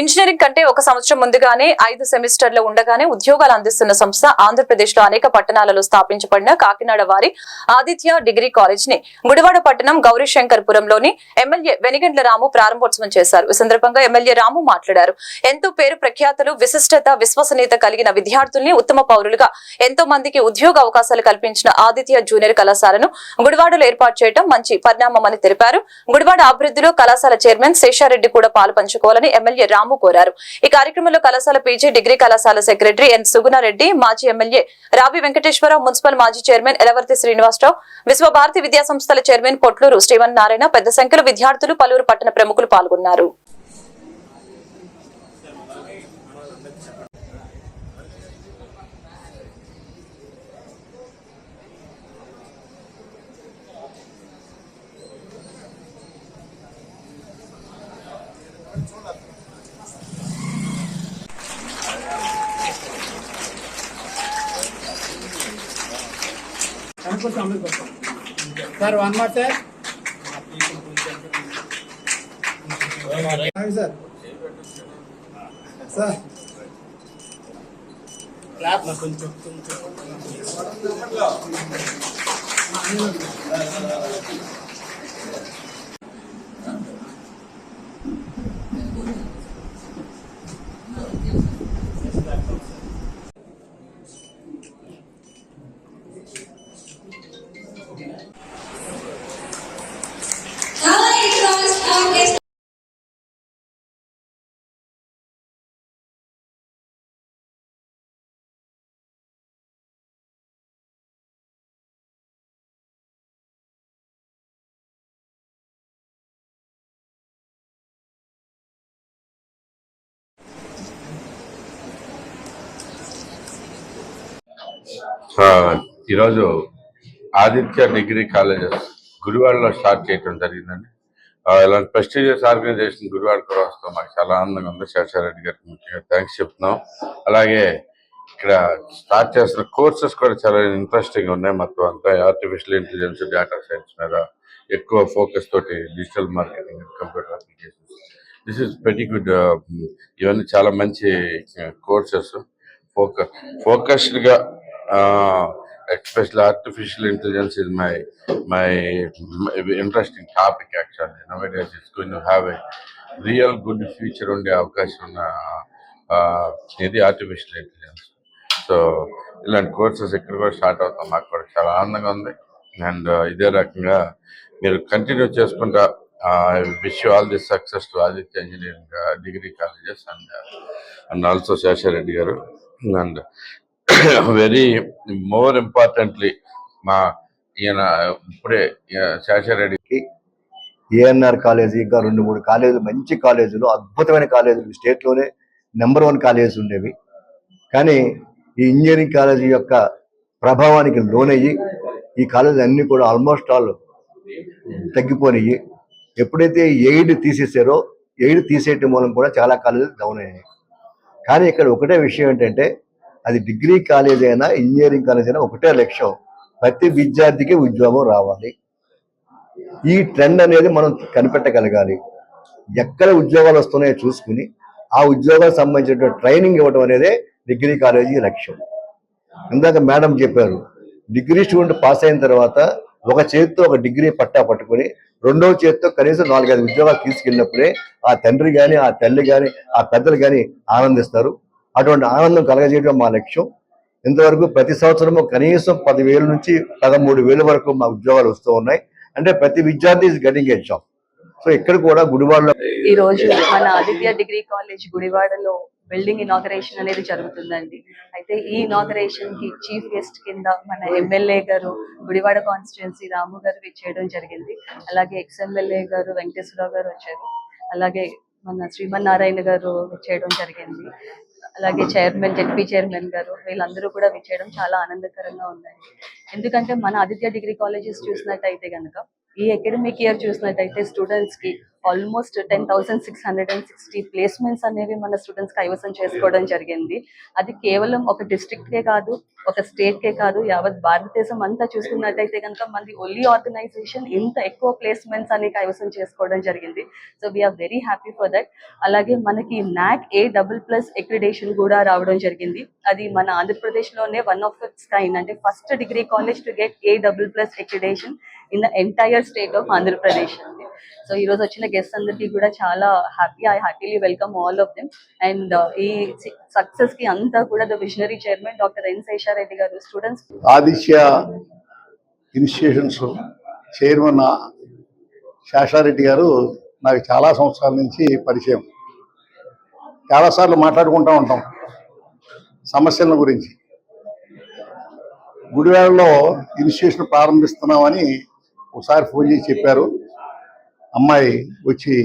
Engineering కంటే ఒక సంవత్సరం ముందుగానే ఐదు సెమిస్టర్లు ఉండగానే ఉద్యోగాలు అందిస్తున్న సంస్థ ఆంధ్రప్రదేశ్లో అనేక పట్టణాలలో స్థాపించబడిన కాకినాడ వారి ఆదిత్య డిగ్రీ కాలేజ్ని గుడివాడ పట్టణం గౌరీశంకర్పురంలోని ఎమ్మెల్యే వెనిగండ్ల రాము ప్రారంభోత్సవం చేశారు. ఈ సందర్భంగా ఎమ్మెల్యే రాము మాట్లాడారు. ఎంతో పేరు ప్రఖ్యాతులు విశిష్టత విశ్వసనీయత కలిగిన విద్యార్థుల్ని ఉత్తమ పౌరులుగా ఎంతో మందికి ఉద్యోగ అవకాశాలు కల్పించిన ఆదిత్య జూనియర్ కళాశాలను గుడివాడలో ఏర్పాటు చేయడం మంచి పరిణామమని తెలిపారు. గుడివాడ అభివృద్ధిలో కళాశాల చైర్మన్ శేషారెడ్డి కూడా పాలు పంచుకోవాలని ఎమ్మెల్యే రాము కోరారు. ఈ కార్యక్రమంలో కళాశాల పీజీ డిగ్రీ కళాశాల సెక్రటరీ ఎన్ సుగుణారెడ్డి మాజీ ఎమ్మెల్యే రావి వెంకటేశ్వరరావు మున్సిపల్ మాజీ చైర్మన్ ఎలవర్తి శ్రీనివాసరావు విశ్వభారతి విద్యా సంస్థల చైర్మన్ పొట్లూరు శ్రీవన్ నారాయణ పెద్ద సంఖ్యలో విద్యార్థులు పలువురు పట్టణ ప్రముఖులు పాల్గొన్నారు. సార్ వన్ మాట సార్ సార్ సార్ క్లాప్ కొంచెం ఈరోజు ఆదిత్య డిగ్రీ కాలేజెస్ గురువాడలో స్టార్ట్ చేయడం జరిగిందండి. ఇలాంటి ప్రెస్టీజియస్ ఆర్గనైజేషన్ గురువాడ కూడా వస్తాం. మాకు చాలా ఆనందంగా ఉంది. శేషారెడ్డి గారికి ముఖ్యంగా థ్యాంక్స్ చెప్తున్నాం. అలాగే ఇక్కడ స్టార్ట్ చేస్తున్న కోర్సెస్ కూడా చాలా ఇంట్రెస్టింగ్ ఉన్నాయి. మొత్తం అంతా ఆర్టిఫిషియల్ ఇంటెలిజెన్స్ డేటా సైన్స్ మీద ఎక్కువ ఫోకస్ తోటి digital marketing computer applications this is very good ఇవన్నీ చాలా మంచి కోర్సెస్ ఫోకస్ ఫోకస్డ్గా especial artificial intelligence is my my interesting topic actually nowadays have a real good future ఉండే అవకాశం ఉన్న ఇది ఆర్టిఫిషియల్ ఇంటెలిజెన్స్ సో ఇలాంటి కోర్సెస్ ఇక్కడ కూడా స్టార్ట్ అవుతాం. మాకు కూడా చాలా ఆనందంగా ఉంది. అండ్ uh, ఇదే రకంగా మీరు కంటిన్యూ చేసుకుంటా wish all the success to Aditya engineering degree colleges and and also Seshareddy garu. And very more importantly మా ఈయన ఇప్పుడే శేషారెడ్డికి. ఏఎన్ఆర్ కాలేజీ ఇంకా రెండు మూడు కాలేజీలు మంచి కాలేజీలు అద్భుతమైన కాలేజీలు స్టేట్లోనే నెంబర్ వన్ కాలేజెస్ ఉండేవి. కానీ ఈ ఇంజనీరింగ్ కాలేజీ యొక్క ప్రభావానికి లోనయ్యి ఈ కాలేజీ అన్నీ కూడా ఆల్మోస్ట్ ఆల్ తగ్గిపోయినాయి ఎప్పుడైతే ఎయిడ్ తీసేసారో ఎయిడ్ తీసేయటం మూలం కూడా చాలా కాలేజీలు డౌన్ అయ్యాయి. కానీ ఇక్కడ ఒకటే విషయం ఏంటంటే అది డిగ్రీ కాలేజ్ అయినా ఇంజనీరింగ్ కాలేజ్ అయినా ఒకటే లక్ష్యం. ప్రతి విద్యార్థికి ఉద్యోగం రావాలి. ఈ ట్రెండ్ అనేది మనం కనిపెట్టగలగాలి. ఎక్కడ ఉద్యోగాలు వస్తున్నాయో చూసుకుని ఆ ఉద్యోగాలకు సంబంధించిన ట్రైనింగ్ ఇవ్వడం అనేదే డిగ్రీ కాలేజీ లక్ష్యం. ఇందాక మేడం చెప్పారు డిగ్రీ స్టూడెంట్ పాస్ అయిన తర్వాత ఒక చేతితో ఒక డిగ్రీ పట్టా పట్టుకుని రెండవ చేతితో కనీసం నాలుగైదు ఉద్యోగాలు తీసుకెళ్ళినప్పుడే ఆ తండ్రి కానీ ఆ తల్లి కానీ ఆ పెద్దలు కానీ ఆనందిస్తారు. అటువంటి ఆనందం కలగజేయడం మా లక్ష్యం. ఇంతవరకు ప్రతి సంవత్సరము కనీసం పదివేల నుంచి పదమూడు వేల వరకు మా ఉద్యోగాలు వస్తూ ఉన్నాయి. అంటే ప్రతి విద్యార్థి is getting a job so ఇక్కడ కూడా గుడివాడలో ఈ రోజు మన ఆదిత్య డిగ్రీ కాలేజ్ గుడివాడలో బిల్డింగ్ ఇనాగరేషన్ అనేది జరుగుతుందండి. అయితే ఈ ఇనాగరేషన్కి చీఫ్ గెస్ట్ కింద మన ఎమ్మెల్యే గారు గుడివాడ కాన్స్టిట్యున్సీ రాము గారు చేయడం జరిగింది. అలాగే ఎక్స్ ఎమ్మెల్యే గారు వెంకటేశ్వరరావు గారు వచ్చారు. అలాగే మన శ్రీమన్నారాయణ గారు చేయడం జరిగింది. అలాగే చైర్మన్ జెడ్పీ చైర్మన్ గారు వీళ్ళందరూ కూడా విచ్చేయడం చాలా ఆనందకరంగా ఉందండి. ఎందుకంటే మన ఆదిత్య డిగ్రీ కాలేజెస్ చూసినట్టయితే కనుక ఈ అకాడమిక్ ఇయర్ చూసినట్టయితే స్టూడెంట్స్కి almost ten thousand six hundred and sixty placements అనేవి మన స్టూడెంట్స్ కైవసం చేసుకోవడం జరిగింది. అది కేవలం ఒక డిస్ట్రిక్ట్ కే కాదు ఒక స్టేట్ కే కాదు యావత్ భారతదేశం అంతా చూసుకున్నట్టయితే కనుక మనది ఓన్లీ ఆర్గనైజేషన్ ఇంత ఎక్కువ ప్లేస్మెంట్స్ అని కైవసం చేసుకోవడం జరిగింది. So we are very happy for that అలాగే మనకి నాక్ ఏ డబుల్ ప్లస్ ఎక్రిడేషన్ కూడా రావడం జరిగింది. అది మన ఆంధ్రప్రదేశ్లోనే వన్ ఆఫ్ ఇట్స్ కైండ్ అంటే first degree college to get A double plus accreditation in the entire state of Andhra Pradesh అండి సో ఈ రోజు వచ్చిన గెస్ట్ అందరికీ కూడా చాలా happy I happily welcome all of them and ఈ సక్సెస్కి అంతా కూడా the visionary chairman doctor N Sesha Reddy గారు students Aditya institutions chairman Sesha Reddy గారు నాకు చాలా సంవత్సరాల నుంచి పరిచయం. చాలాసార్లు మాట్లాడుకుంటూ ఉంటాం సమస్యల గురించి. గుడివాడలో ఇన్స్టిట్యూషన్ ప్రారంభిస్తున్నామని ఒకసారి ఫోన్ చేసి చెప్పారు. అమ్మాయి వచ్చి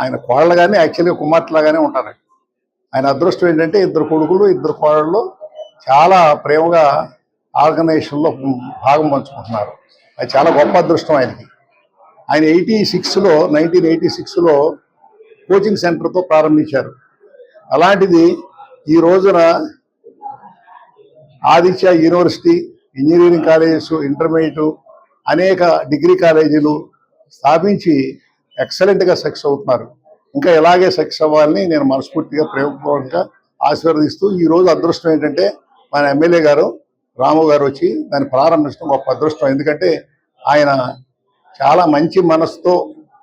ఆయన కోడలు కానీ యాక్చువల్గా కుమార్తెలాగానే ఉంటారు. ఆయన అదృష్టం ఏంటంటే ఇద్దరు కొడుకులు ఇద్దరు కోడళ్ళు చాలా ప్రేమగా ఆర్గనైజేషన్లో భాగం పంచుకుంటున్నారు. అది చాలా గొప్ప అదృష్టం ఆయనకి. ఆయన ఎయిటీ సిక్స్లో నైన్టీన్ ఎయిటీ సిక్స్లో కోచింగ్ సెంటర్తో ప్రారంభించారు. అలాంటిది ఈ రోజున Aditya university engineering colleges intermediate అనేక డిగ్రీ కాలేజీలు స్థాపించి ఎక్సలెంట్గా సక్సెస్ అవుతున్నారు. ఇంకా ఇలాగే సక్సెస్ అవ్వాలని నేను మనస్ఫూర్తిగా ప్రేమపూర్వకంగా ఆశీర్వదిస్తూ ఈ రోజు అదృష్టం ఏంటంటే మన ఎమ్మెల్యే గారు రాము గారు వచ్చి దాన్ని ప్రారంభించడం గొప్ప అదృష్టం. ఎందుకంటే ఆయన చాలా మంచి మనసుతో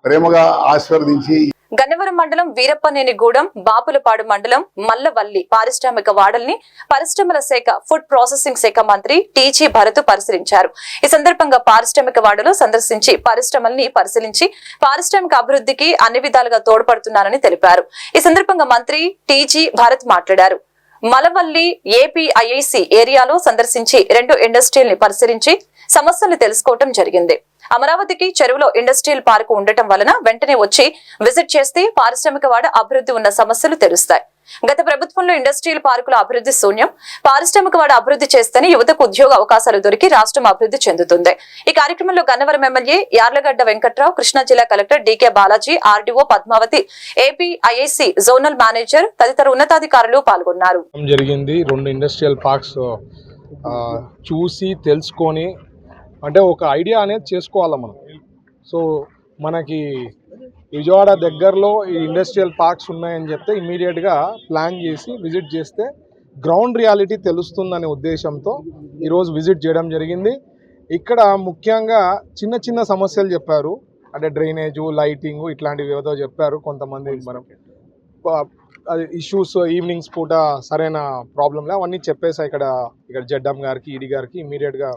ప్రేమగా ఆశీర్వదించి గన్నవరం మండలం వీరప్పనేనిగూడెం బాపులపాడు మండలం మల్లవల్లి పారిశ్రామిక వాడల్ని పరిశ్రమల శాఖ ఫుడ్ ప్రాసెసింగ్ శాఖ మంత్రి టీజీ భరత్ పరిశీలించారు. ఈ సందర్భంగా పారిశ్రామిక వాడలు సందర్శించి పరిశ్రమల్ని పరిశీలించి పారిశ్రామిక అభివృద్ధికి అన్ని విధాలుగా తోడ్పడుతున్నారని తెలిపారు. ఈ సందర్భంగా మంత్రి టీజీ భరత్ మాట్లాడారు. మలవల్లి ఏపీఐఐసి ఏరియాలో సందర్శించి రెండు ఇండస్ట్రీల్ని పరిశీలించి సమస్యలు తెలుసుకోవటం జరిగింది. అమరావతికి చెరువులో ఇండస్ట్రియల్ పార్కు ఉండటం వలన వెంటనే వచ్చి విజిట్ చేస్తే పారిశ్రామిక వాడ అభివృద్ధి ఉన్న సమస్యలు తెలుస్తాయి. గత ప్రభుత్వంలో ఇండస్ట్రియల్ పార్కుల అభివృద్ధి శూన్యం పారిశ్రామిక వాడ అభివృద్ధి చేస్తేనే యువతకు ఉద్యోగ అవకాశాలు దొరికి రాష్ట్రం అభివృద్ధి చెందుతుంది. ఈ కార్యక్రమంలో గన్నవరం ఎమ్మెల్యే యార్లగడ్డ వెంకట్రావు కృష్ణా జిల్లా collector DK Balaji RDO Padmavathi AP IIC zonal manager తదితర ఉన్నతాధికారులు పాల్గొన్నారు. జరిగింది. రెండు ఇండస్ట్రియల్ పార్క్స్ చూసి తెలుసుకొని అంటే ఒక ఐడియా అనేది చేసుకోవాలి మనం? సో మనకి విజయవాడ దగ్గరలో ఈ ఇండస్ట్రియల్ పార్క్స్ ఉన్నాయని చెప్తే ఇమీడియట్గా ప్లాన్ చేసి విజిట్ చేస్తే గ్రౌండ్ రియాలిటీ తెలుస్తుందనే ఉద్దేశంతో ఈరోజు విజిట్ చేయడం జరిగింది. ఇక్కడ ముఖ్యంగా చిన్న చిన్న సమస్యలు చెప్పారు. అంటే డ్రైనేజు లైటింగ్ ఇట్లాంటివి ఏదో చెప్పారు కొంతమంది. మనం ఇష్యూస్ ఈవినింగ్స్ పూట సరైన ప్రాబ్లంలే అవన్నీ చెప్పేసా ఇక్కడ ఇక్కడ జడ్డం గారికి ఈడీ గారికి ఇమీడియట్గా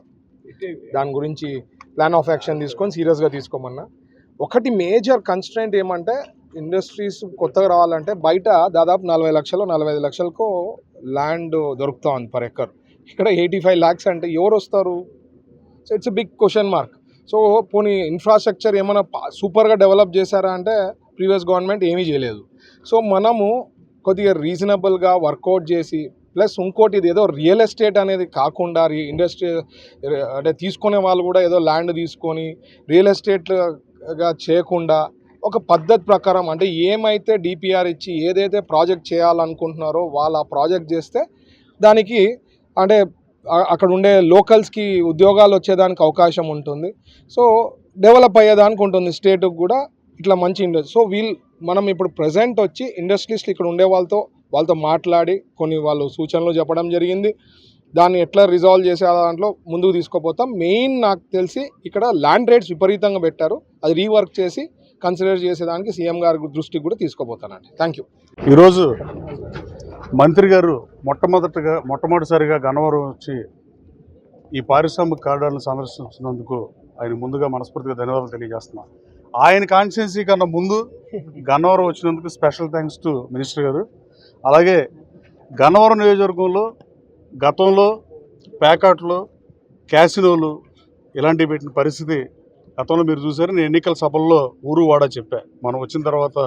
దాని గురించి ప్లాన్ ఆఫ్ యాక్షన్ తీసుకొని సీరియస్గా తీసుకోమన్నా. ఒకటి మేజర్ కన్స్ట్రెంట్ ఏమంటే ఇండస్ట్రీస్ కొత్తగా రావాలంటే బయట దాదాపు నలభై లక్షలు నలభై ఐదు లక్షలకు ల్యాండ్ దొరుకుతా ఉంది పర్ ఎకర్ ఇక్కడ ఎయిటీ ఫైవ్ ల్యాక్స్ అంటే ఎవరు వస్తారు? So it's big question mark so పోనీ ఇన్ఫ్రాస్ట్రక్చర్ ఏమైనా సూపర్గా డెవలప్ చేశారా అంటే ప్రీవియస్ గవర్నమెంట్ ఏమీ చేయలేదు. సో మనము కొద్దిగా రీజనబుల్గా వర్కౌట్ చేసి ప్లస్ ఇంకోటి ఇది ఏదో రియల్ ఎస్టేట్ అనేది కాకుండా ఇండస్ట్రీ అంటే తీసుకునే వాళ్ళు కూడా ఏదో ల్యాండ్ తీసుకొని రియల్ ఎస్టేట్గా చేయకుండా ఒక పద్ధతి ప్రకారం అంటే ఏమైతే డిపిఆర్ ఇచ్చి ఏదైతే ప్రాజెక్ట్ చేయాలనుకుంటున్నారో వాళ్ళు ఆ ప్రాజెక్ట్ చేస్తే దానికి అంటే అక్కడ ఉండే లోకల్స్కి ఉద్యోగాలు వచ్చేదానికి అవకాశం ఉంటుంది. సో డెవలప్ అయ్యేదానికి ఉంటుంది స్టేట్కి కూడా ఇట్లా మంచి ఇండస్ట్రీ సో వీల్ మనం ఇప్పుడు ప్రజెంట్ వచ్చి ఇండస్ట్రీస్లో ఇక్కడ ఉండే వాళ్ళతో వాళ్ళతో మాట్లాడి కొన్ని వాళ్ళు సూచనలు చెప్పడం జరిగింది. దాన్ని ఎట్లా రిజాల్వ్ చేసే దాంట్లో ముందుకు తీసుకుపోతాం. మెయిన్ నాకు తెలిసి ఇక్కడ ల్యాండ్ రేట్స్ విపరీతంగా పెట్టారు. అది రీవర్క్ చేసి కన్సిడర్ చేసేదానికి సీఎం గారి దృష్టికి కూడా తీసుకుపోతానండి. థ్యాంక్ యూ ఈరోజు మంత్రి గారు మొట్టమొదటిగా మొట్టమొదటిసారిగా గన్నవరం వచ్చి ఈ పారిశ్రామిక కారిడార్ను సందర్శించినందుకు ఆయన ముందుగా మనస్ఫూర్తిగా ధన్యవాదాలు తెలియజేస్తున్నాను ఆయన కాన్స్టిట్యున్సీ కన్నా ముందు గన్నవరం వచ్చినందుకు స్పెషల్ థ్యాంక్స్ టు మినిస్టర్ గారు. అలాగే గన్నవరం నియోజకవర్గంలో గతంలో ప్యాకాట్లు క్యాసినోలు ఇలాంటివి పెట్టిన పరిస్థితి గతంలో మీరు చూసారు నేను ఎన్నికల సభల్లో ఊరు వాడా చెప్పా. మనం వచ్చిన తర్వాత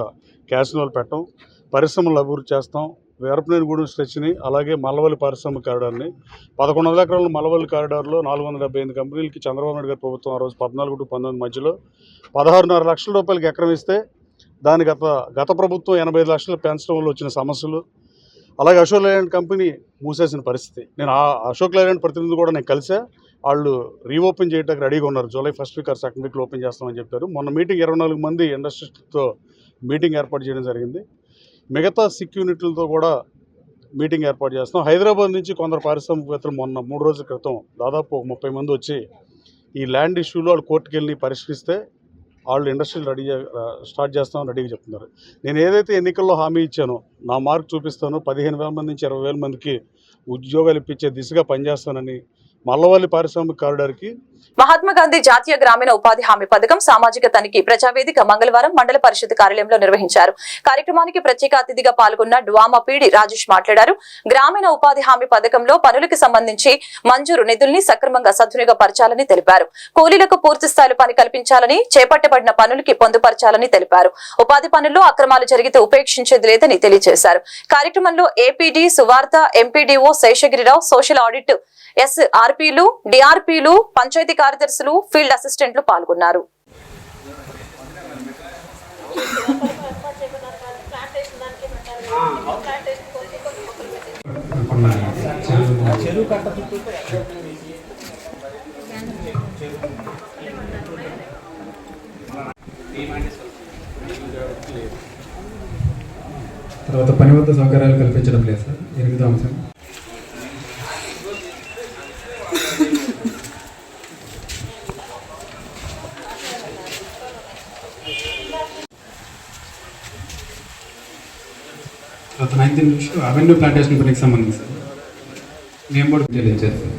క్యాసినోలు పెట్టం పరిశ్రమలు అభివృద్ధి చేస్తాం. వీరపనేనిగూడెం స్ట్రెచ్ని అలాగే మల్లవల్లి పారిశ్రామిక కారిడార్ని పదకొండు వందల ఎకరాల మలవల్లి కారిడార్లో నాలుగు వందల డెబ్బై ఎనిమిది కంపెనీలకి చంద్రబాబు నాయుడు గారి ప్రభుత్వం ఆ రోజు పద్నాలుగు టు పంతొమ్మిది మధ్యలో పదహారున్నర లక్షల రూపాయలకి ఎకరం ఇస్తే దాని గత గత ప్రభుత్వం ఎనభై ఐదు లక్షలు పెంచడం వల్ల వచ్చిన సమస్యలు అలాగే అశోక్ లైలాండ్ కంపెనీ మూసేసిన పరిస్థితి. నేను ఆ అశోక్ లైలాండ్ ప్రతినిధి కూడా నేను కలిసా వాళ్ళు రీఓపెన్ చేయడానికి రెడీగా ఉన్నారు. July first week or second వీక్లో ఓపెన్ చేస్తామని చెప్పారు. మొన్న మీటింగ్ ఇరవై నాలుగు మంది ఇండస్ట్రీస్తో మీటింగ్ ఏర్పాటు చేయడం జరిగింది. మిగతా సిక్ యూనిట్లతో కూడా మీటింగ్ ఏర్పాటు చేస్తాం. హైదరాబాద్ నుంచి కొందరు పారిశ్రామికవేత్తలు మొన్న మూడు రోజుల క్రితం దాదాపు ఒక ముప్పై మంది వచ్చి ఈ ల్యాండ్ ఇష్యూలో వాళ్ళు కోర్టుకు వెళ్ళి పరిష్కరిస్తే వాళ్ళు ఇండస్ట్రీలు రెడీ స్టార్ట్ చేస్తామని రెడీగా చెప్తున్నారు. నేను ఏదైతే ఎన్నికల్లో హామీ ఇచ్చానో నా మార్క్ చూపిస్తానో పదిహేను వేల మంది నుంచి ఇరవై వేల మందికి ఉద్యోగాలు ఇప్పించే దిశగా పనిచేస్తానని మల్లవల్లి పారిశ్రామిక కారిడార్కి మహాత్మా గాంధీ జాతీయ గ్రామీణ ఉపాధి హామీ పథకం సామాజిక తనిఖీ ప్రజావేదిక మంగళవారం మండల పరిషత్ కార్యాలయంలో నిర్వహించారు. కార్యక్రమానికి ప్రత్యేక అతిథిగా పాల్గొన్న డ్వామా పీడి రాజేష్ మాట్లాడారు. గ్రామీణ ఉపాధి హామీ పథకంలో పనులకు సంబంధించి మంజూరు నిధుల్ని సక్రమంగా సద్వినియోగపరచాలని తెలిపారు. కూలీలకు పూర్తి స్థాయిలో పని కల్పించాలని చేపట్టబడిన పనులకి పొందుపరచాలని తెలిపారు. ఉపాధి పనుల్లో అక్రమాలు జరిగితే ఉపేక్షించేది లేదని తెలియజేశారు. కార్యక్రమంలో APD Suvartha MPDO Seshagiri Rao social audit S ఆర్పీలు డిఆర్పీలు పంచాయతీ కార్యదర్శులు ఫీల్డ్ అసిస్టెంట్లు పాల్గొన్నారు. తర్వాత పని వద్ద సౌకర్యాలు కల్పించడం లేదు సార్. ఎనిమిదో అంశం తర్వాత నైన్త్ నిమిషం అవెన్యూ ప్లాంటేషన్ పనికి సంబంధించి సార్. మేము కూడా తెలియజేస్తాం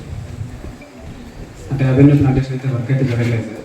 అంటే అవెన్యూ ప్లాంటేషన్ అయితే వర్క్ అయితే జరగలేదు సార్.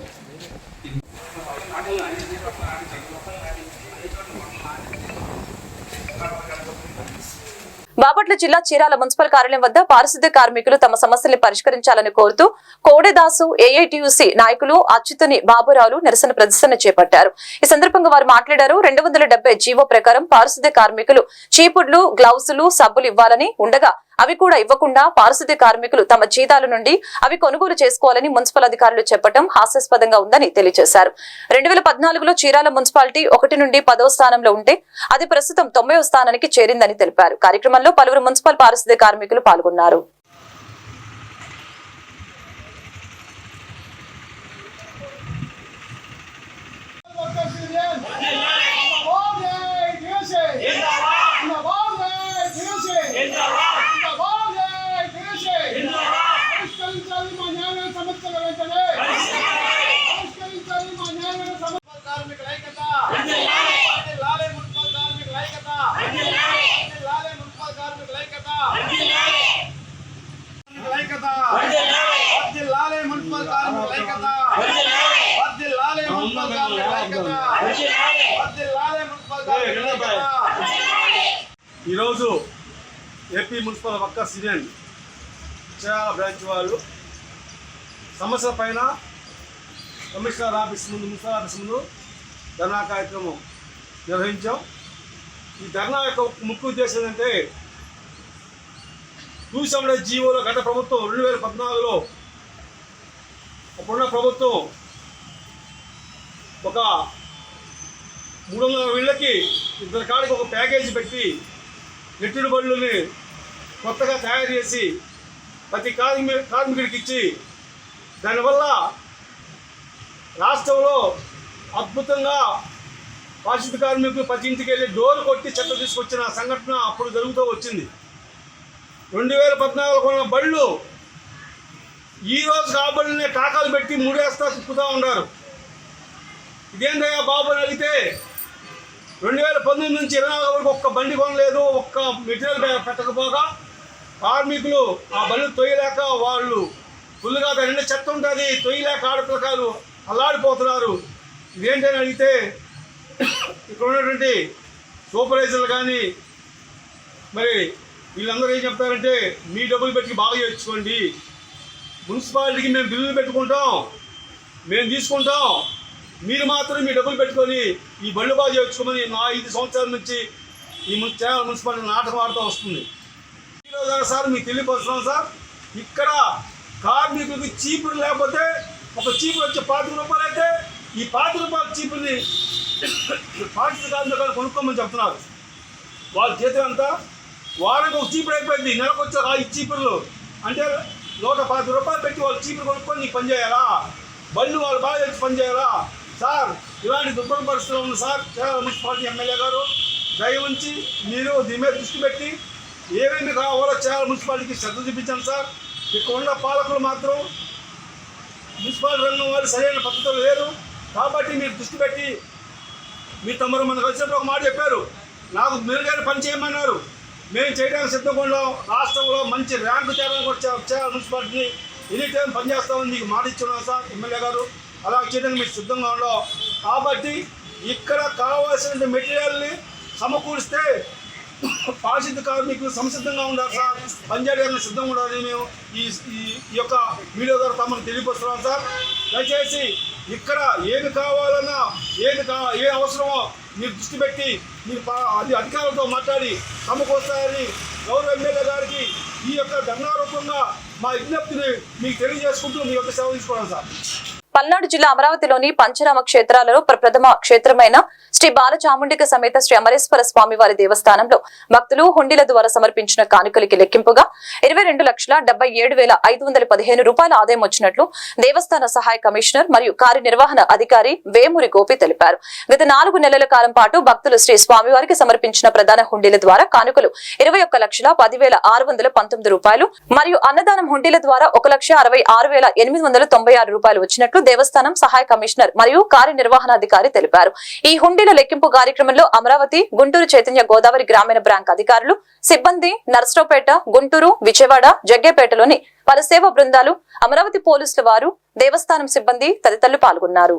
బాపట్ల జిల్లా చీరాల మున్సిపల్ కార్యాలయం వద్ద పారిశుద్ధ్య కార్మికులు తమ సమస్యల్ని పరిష్కరించాలని కోరుతూ కోడెదాసు ఏఐటియుసి నాయకులు అచ్యుతని బాబురావులు నిరసన ప్రదర్శన చేపట్టారు. ఈ సందర్భంగా వారు మాట్లాడారు రెండు వందల జీవో ప్రకారం పారిశుద్ధ్య కార్మికులు చీపుడ్లు గ్లౌజులు సబ్బులు ఇవ్వాలని ఉండగా అవి కూడా ఇవ్వకుండా పారిశుద్ధ్య కార్మికులు తమ జీతాల నుండి అవి కొనుగోలు చేసుకోవాలని మున్సిపల్ అధికారులు చెప్పడం హాస్యాస్పదంగా ఉందని తెలియజేశారు. రెండు వేల పద్నాలుగులో చీరాల మున్సిపాలిటీ ఒకటి నుండి పదవ స్థానంలో ఉంటే అది ప్రస్తుతం తొంభైవ స్థానానికి చేరిందని తెలిపారు. కార్యక్రమంలో పలువురు మున్సిపల్ పారిశుద్ధ్య కార్మికులు పాల్గొన్నారు. Yeah. మున్సిపల్ వర్కర్స్ సీనియర్ చేయాల బ్రాంచ్ వాళ్ళు. సమస్య పైన కమిషనర్ ఆఫీస్ ముందు మున్సిపల్ ఆఫీస్ ముందు ధర్నా కార్యక్రమం నిర్వహించాం. ఈ ధర్నా యొక్క ముఖ్య ఉద్దేశం ఏంటంటే టూ సెవెంటీ జీవోలో గత ప్రభుత్వం రెండు వేల పద్నాలుగులో అప్పుడున్న ప్రభుత్వం ఒక మూడు వందల వీళ్ళకి ఇద్దరు కాడికి ఒక ప్యాకేజీ పెట్టి నెట్టుడు బళ్ళుని కొత్తగా తయారు చేసి ప్రతి కార్మి కార్మికుడికి ఇచ్చి దానివల్ల రాష్ట్రంలో అద్భుతంగా పారిశుద్ధ కార్మికులు ప్రతి ఇంటికి వెళ్ళి డోర్ కొట్టి చెత్త తీసుకొచ్చిన సంఘటన అప్పుడు జరుగుతూ వచ్చింది. రెండు వేల పద్నాలుగులో కొన్న బళ్ళు ఈ రోజు ఆ టాకాలు పెట్టి మూడేస్తా తిప్పుతూ ఉన్నారు. ఇదేందయ్యా బాబు అని అడిగితే రెండు వేల పంతొమ్మిది నుంచి ఇరవై నాలుగు వరకు ఒక్క బండి కొనలేదు ఒక్క మెటీరియల్ పెట్టకపోగా కార్మికులు ఆ బండి తొయ్యలేక వాళ్ళు ఫుల్గా దాని నిండా చెత్త ఉంటుంది తొయ్యలేక ఆడపిల్లకాయలు అల్లాడిపోతున్నారు. ఇదేంటని అడిగితే ఇక్కడ ఉన్నటువంటి సూపర్వైజర్లు కానీ మరి వీళ్ళందరూ ఏం చెప్తారంటే మీ డబ్బులు పెట్టి బాగా చేర్చుకోండి మున్సిపాలిటీకి మేము బిల్లులు పెట్టుకుంటాం మేము తీసుకుంటాం. మీరు మాత్రం మీ డబ్బులు పెట్టుకొని ఈ బండ్లు బాగా చేర్చుకోమని నా ఐదు సంవత్సరాల నుంచి ఈ ము- మున్సిపాలిటీ నాటకం ఆడుతూ వస్తుంది. సార్ మీకు తెలియపరుస్తున్నాం సార్. ఇక్కడ కార్మికులకు చీపురు లేకపోతే ఒక చీపురు వచ్చే పాతిక రూపాయలు అయితే ఈ పాతిక రూపాయల చీపుల్ని పాతిక కార్మికులు కొనుక్కోమని చెప్తున్నారు. వాళ్ళ చేతి అంతా వారానికి ఒక చీపురు అయిపోయింది. నెలకు వచ్చే ఈ చీపుర్లు. అంటే నూట పాతిక రూపాయలు పెట్టి వాళ్ళు చీపురు కొనుక్కొని నీకు పనిచేయాలా? బళ్ళు వాళ్ళు బాగా వచ్చి పనిచేయాలా? సార్ ఇలాంటి దుర్భర పరిస్థితులు ఉంది సార్ కేరళ మున్సిపాలిటీ ఎమ్మెల్యే గారు దయ ఉంచి మీరు దీని మీద దృష్టి పెట్టి ఏమేమి కావాలో చేయాలి మున్సిపాలిటీకి శ్రద్ధ చూపించండి సార్. ఇక్కడ ఉన్న పాలకులు మాత్రం మున్సిపాలిటీ రంగం వారు సరైన పద్ధతులు లేరు. కాబట్టి మీరు దృష్టి పెట్టి మీ తమ్ముడు మనకు వచ్చినప్పుడు ఒక మాట చెప్పారు. నాకు మెరుగైన పని చేయమన్నారు. మేము చేయడానికి సిద్ధంగా రాష్ట్రంలో మంచి ర్యాంకు తేడానికి వచ్చే చేయాలి మున్సిపాలిటీ ఎనీ టైం పనిచేస్తామని మీకు మాట ఇచ్చున్నాం సార్ ఎమ్మెల్యే గారు. అలా చేయడానికి మీరు సిద్ధంగా ఉండవు కాబట్టి ఇక్కడ కావాల్సిన మెటీరియల్ని సమకూరిస్తే పారిశుద్ధ కార్మికులు సంసిద్ధంగా ఉండాలి సార్. పనిచేయడానికి సిద్ధంగా ఉండాలి మేము ఈ ఈ- యొక్క మీడియా ద్వారా తమను తెలియపరుస్తున్నాం సార్. దయచేసి ఇక్కడ ఏది కావాలన్నా ఏది కా ఏ అవసరమో మీరు దృష్టి పెట్టి మీరు పా- అది అధికారులతో మాట్లాడి సమకూరుస్తారని గౌరవ ఎమ్మెల్యే గారికి ఈ యొక్క ధర్నారూపంగా మా విజ్ఞప్తిని మీకు తెలియజేసుకుంటూ మీ యొక్క సేవ తీసుకోవడం సార్. పల్నాడు జిల్లా అమరావతిలోని పంచరామ క్షేత్రాలలో ప్రప్రథమ క్షేత్రమైన శ్రీ బాలచాముండిక సమేత శ్రీ అమరేశ్వర స్వామి వారి దేవస్థానంలో భక్తులు హుండీల ద్వారా సమర్పించిన కానుకలకి లెక్కింపుగా ఇరవై రెండు లక్షల డెబ్బై ఏడు వేల ఐదు వందల పదిహేను రూపాయల ఆదాయం వచ్చినట్లు దేవస్థాన సహాయ కమిషనర్ మరియు కార్యనిర్వహణ అధికారి వేమూరి గోపి తెలిపారు. గత నాలుగు నెలల కాలం పాటు భక్తులు శ్రీ స్వామివారికి సమర్పించిన ప్రధాన హుండీల ద్వారా కానుకలు ఇరవై ఒక్క లక్షల పదివేల ఆరు వందల పంతొమ్మిది రూపాయలు మరియు అన్నదానం హుండీల ద్వారా ఒక లక్ష అరవై ఆరు వేల ఎనిమిది వందల తొంభై ఆరు రూపాయలు వచ్చినట్లు దేవస్థానం సహాయ కమిషనర్ మరియు కార్యనిర్వహణాధికారి తెలిపారు. ఈ హుండీల లెక్కింపు కార్యక్రమంలో అమరావతి గుంటూరు చైతన్య గోదావరి గ్రామీణ బ్యాంక్ అధికారులు సిబ్బంది నర్సరావుపేట గుంటూరు విజయవాడ జగ్గేపేటలోని పలు సేవా బృందాలు అమరావతి పోలీసుల వారు దేవస్థానం సిబ్బంది తదితరులు పాల్గొన్నారు.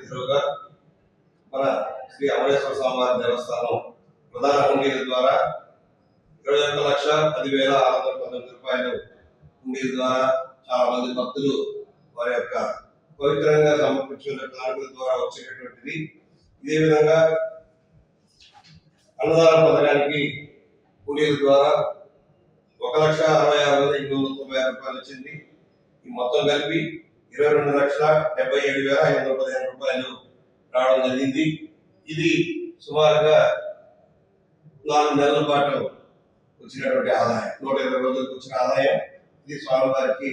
తీరుగా మన శ్రీ అమరేశ్వర స్వామివారి దేవస్థానం ప్రధాన హుండీల ద్వారా ఇరవై ఒక్క లక్ష పదివేల ఆరు వందల పంతొమ్మిది రూపాయలు హుండీల ద్వారా చాలా మంది భక్తులు వారి యొక్క పవిత్రంగా సమర్పించుకున్న కార్మికుల ద్వారా వచ్చేటటువంటిది. ఇదే విధంగా అన్నదాన పథకానికి కూలీల ద్వారా ఒక లక్ష అరవై ఆరు వేల ఎనిమిది వందల తొంభై ఆరు రూపాయలు వచ్చింది. ఈ మొత్తం కలిపి ఇరవై రెండు లక్షల డెబ్బై ఏడు వేల ఐదు వందల పదిహేను రూపాయలు రావడం జరిగింది. ఇది సుమారుగా నాలుగు నెలల పాటు వచ్చినటువంటి ఆదాయం. నూట ఇరవై రోజులకు వచ్చిన ఆదాయం. ఇది స్వామివారికి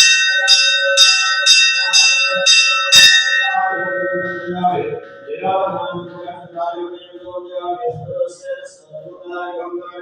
Amen.